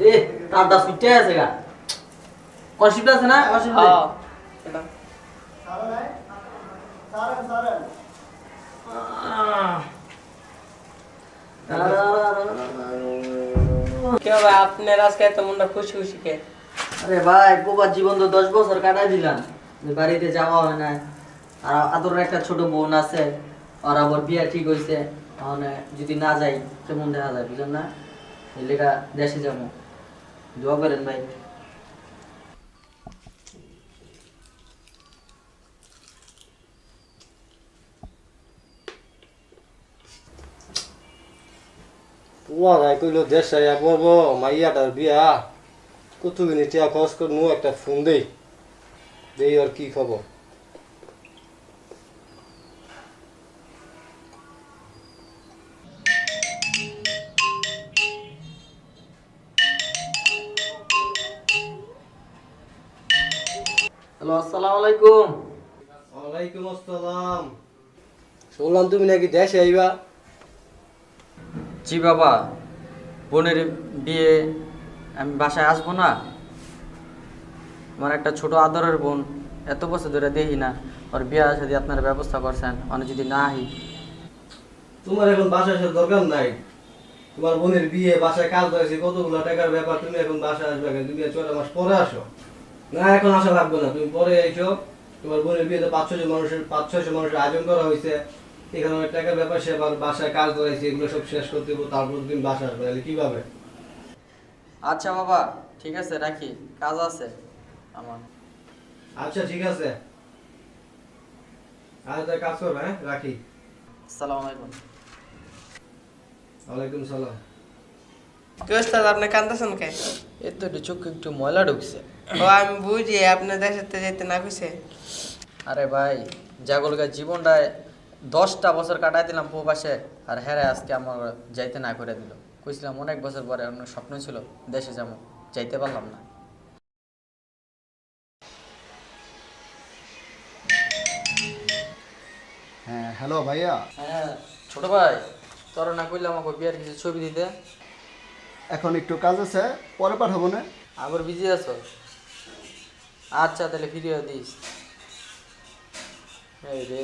রে আছে গা। আছে না? হ্যাঁ এটা। কেউ ভাই আপনার আজকে এত মনটা খুশি খুশি কে? আরে ভাই জীবন তো দশ বছর কাটাই দিলাম। বাড়িতে যাওয়া হয় না আর আদরের একটা ছোট বোন আছে। আর আবার বিয়া ঠিক হয়েছে তাহলে যদি না যাই কেমন দেখা যায় বুঝলেন না? এই লেখা দেশে যাব। দোয়া করেন ভাই। আই কইল দেশে এক বলব মাইয়াটার বিয়া। কতগুনি টিয়া খরচ করে মু একটা ফোন দেই। দেই আর কি খবর? হ্যালো আসসালামু আলাইকুম। ওয়ালাইকুম আসসালাম। শুনলাম তুমি নাকি দেশে আইবা। জি বাবা বোনের বিয়ে আমি বাসায় আসব না। আমার একটা ছোট আদরের বোন এত বছর ধরে দেখি না। ওর বিয়ে যদি আপনারা ব্যবস্থা করছেন অনেক যদি না আহি। তোমার এখন বাসায় আসার দরকার নাই। তোমার বোনের বিয়ে বাসায় কাজ হয়েছে কতগুলো টাকার ব্যাপার তুমি এখন বাসায় আসবে তুমি ছয়টা মাস পরে আসো। না এখন আসা লাগবে না। তুমি পরে এসো। তোমার বোনের বিয়েতে পাঁচ ছয়শো মানুষের পাঁচ ছয়শো মানুষের আয়োজন করা হয়েছে। এখানে অনেক টাকার ব্যাপার সে আবার বাসায় কাজ ধরেছে এগুলো সব শেষ করতে দেবো তারপর তুমি বাসায় আসবে। তাহলে কীভাবে? আচ্ছা বাবা ঠিক আছে রাখি। কাজ আছে আমার। আচ্ছা ঠিক আছে। আজ কাজ করবে হ্যাঁ? রাখি। আসসালামু আলাইকুম। ওয়ালাইকুম সালাম। কি ওস্তাদ আপনি কান্দাছেন কে? এই তো চোখে একটু ময়লা ঢুকছে। ও আমি বুঝি আপনার দেশের থেকে যেতে না আরে ভাই জাগলগা জীবনটায় দশটা বছর কাটাই দিলাম প্রবাসে আর হেরে আজকে আমার যাইতে না করে দিল। কইছিলাম অনেক বছর পরে অন্য স্বপ্ন ছিল দেশে যাব যাইতে পারলাম না। হ্যাঁ হ্যালো ভাইয়া। হ্যাঁ ছোট ভাই তোর না কইলাম আমাকে বিয়ার কিছু ছবি দিতে? এখন একটু কাজ আছে, পরে পাঠাবো না? আবার বিজি আছো? আচ্ছা তাহলে ফিরিয়ে দিস। রে